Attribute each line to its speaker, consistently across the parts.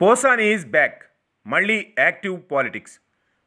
Speaker 1: Posani is back. మళ్ళీ active politics.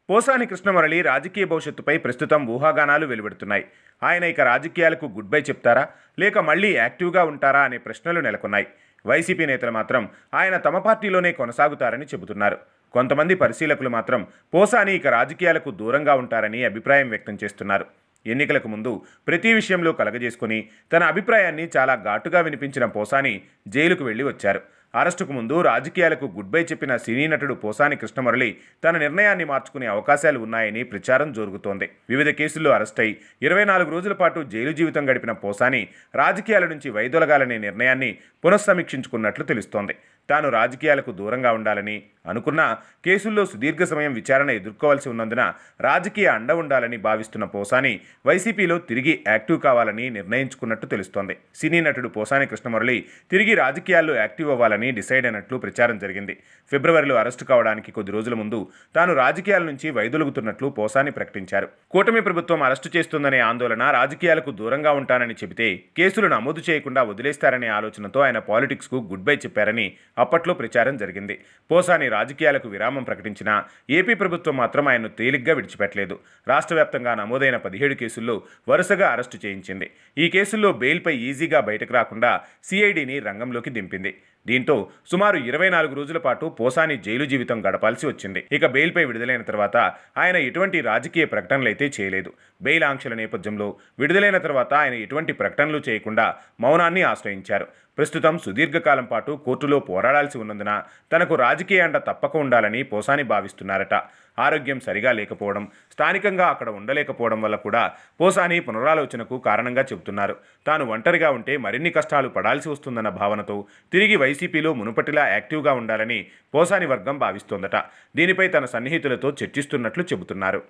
Speaker 1: Posani Krishna Murali రాజకీయ భవిష్యత్తుపై ప్రస్తుతం ఊహాగానాలు వెలువడుతున్నాయి. ఆయన ఇక రాజకీయాలకు గుడ్ బై చెప్తారా? లేక మళ్ళీ యాక్టివ్గా ఉంటారా అనే ప్రశ్నలు నెలకొన్నాయి. వైసీపీ నేతలు మాత్రం ఆయన తమ పార్టీలోనే కొనసాగుతారని చెబుతున్నారు. కొంతమంది పరిశీలకులు మాత్రం పోసాని ఇక రాజకీయాలకు దూరంగా ఉంటారని అభిప్రాయం వ్యక్తం చేస్తున్నారు. ఎన్నికలకు ముందు ప్రతి విషయంలో కలగజేసుకుని తన అభిప్రాయాన్ని చాలా ఘాటుగా వినిపించిన పోసాని జైలుకు వెళ్ళి వచ్చారు. అరెస్టుకు ముందు రాజకీయాలకు గుడ్ బై చెప్పిన సినీ నటుడు పోసాని కృష్ణమురళి తన నిర్ణయాన్ని మార్చుకునే అవకాశాలు ఉన్నాయని ప్రచారం జరుగుతోంది. వివిధ కేసుల్లో అరెస్టై ఇరవై నాలుగు రోజుల పాటు జైలు జీవితం గడిపిన పోసాని రాజకీయాల నుంచి వైదొలగాలనే నిర్ణయాన్ని పునఃసమీక్షించుకున్నట్లు తెలుస్తోంది. తాను రాజకీయాలకు దూరంగా ఉండాలని అనుకున్నా కేసుల్లో సుదీర్ఘ సమయం విచారణ ఎదుర్కోవాల్సి ఉన్నందున రాజకీయ అండ ఉండాలని భావిస్తున్న పోసాని వైసీపీలో తిరిగి యాక్టివ్ కావాలని నిర్ణయించుకున్నట్టు తెలుస్తోంది. సినీ నటుడు పోసాని కృష్ణమురళి తిరిగి రాజకీయాల్లో యాక్టివ్ అవ్వాలని డిసైడ్ అయినట్లు ప్రచారం జరిగింది. ఫిబ్రవరిలో అరెస్టు కావడానికి కొద్ది రోజుల ముందు తాను రాజకీయాల నుంచి వైదొలుగుతున్నట్లు పోసాని ప్రకటించారు. కూటమి ప్రభుత్వం అరెస్టు చేస్తుందనే ఆందోళన రాజకీయాలకు దూరంగా ఉంటానని చెబితే కేసులు నమోదు చేయకుండా వదిలేస్తారనే ఆలోచనతో ఆయన పాలిటిక్స్కు గుడ్ బై చెప్పారని అప్పట్లో ప్రచారం జరిగింది. పోసాని రాజకీయాలకు విరామం ప్రకటించినా ఏపీ ప్రభుత్వం మాత్రం ఆయన్ను తేలిగ్గా విడిచిపెట్టలేదు. రాష్ట్ర వ్యాప్తంగా నమోదైన పదిహేడు కేసుల్లో వరుసగా అరెస్టు చేయించింది. ఈ కేసుల్లో బెయిల్పై ఈజీగా బయటకు రాకుండా సిఐడిని రంగంలోకి దింపింది. దీంతో సుమారు ఇరవై నాలుగు రోజుల పాటు పోసాని జైలు జీవితం గడపాల్సి వచ్చింది. ఇక బెయిల్పై విడుదలైన తర్వాత ఆయన ఎటువంటి రాజకీయ ప్రకటనలైతే చేయలేదు. బెయిల్ ఆంక్షల నేపథ్యంలో విడుదలైన తర్వాత ఆయన ఎటువంటి ప్రకటనలు చేయకుండా మౌనాన్ని ఆశ్రయించారు. ప్రస్తుతం సుదీర్ఘకాలం పాటు కోర్టులో పోరాడాల్సి ఉన్నందున తనకు రాజకీయ అండ తప్పక ఉండాలని పోసాని భావిస్తున్నారట. ఆరోగ్యం సరిగా లేకపోవడం స్థానికంగా అక్కడ ఉండలేకపోవడం వల్ల కూడా పోసాని పునరాలోచనకు కారణంగా చెబుతున్నారు. తాను ఒంటరిగా ఉంటే మరిన్ని కష్టాలు పడాల్సి వస్తుందన్న భావనతో తిరిగి వైసీపీలో మునుపటిలా యాక్టివ్గా ఉండాలని పోసాని వర్గం భావిస్తోందట. దీనిపై తన సన్నిహితులతో చర్చిస్తున్నట్లు చెబుతున్నారు.